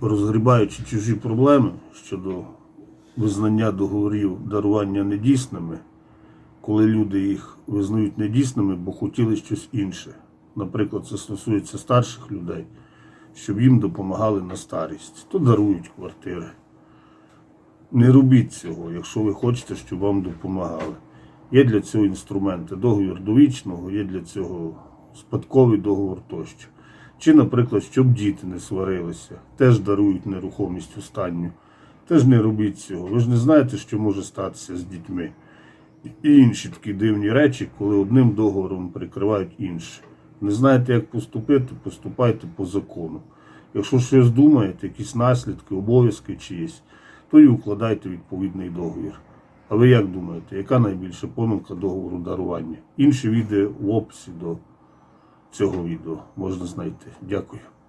розгрібаючи чужі проблеми щодо визнання договорів дарування недійсними, коли люди їх визнають недійсними, бо хотіли щось інше. Наприклад, це стосується старших людей, щоб їм допомагали на старість, то дарують квартири. Не робіть цього, якщо ви хочете, щоб вам допомагали. Є для цього інструменти. Договір довічного, є для цього спадковий договор тощо. Чи, наприклад, щоб діти не сварилися, теж дарують нерухомість останню. Теж не робіть цього. Ви ж не знаєте, що може статися з дітьми. І інші такі дивні речі, коли одним договором прикривають інше. Не знаєте, як поступити, поступайте по закону. Якщо щось думаєте, якісь наслідки, обов'язки чиїсь, то і укладайте відповідний договір. А ви як думаєте, яка найбільша помилка договору дарування? Інші відео в описі до цього відео можна знайти. Дякую.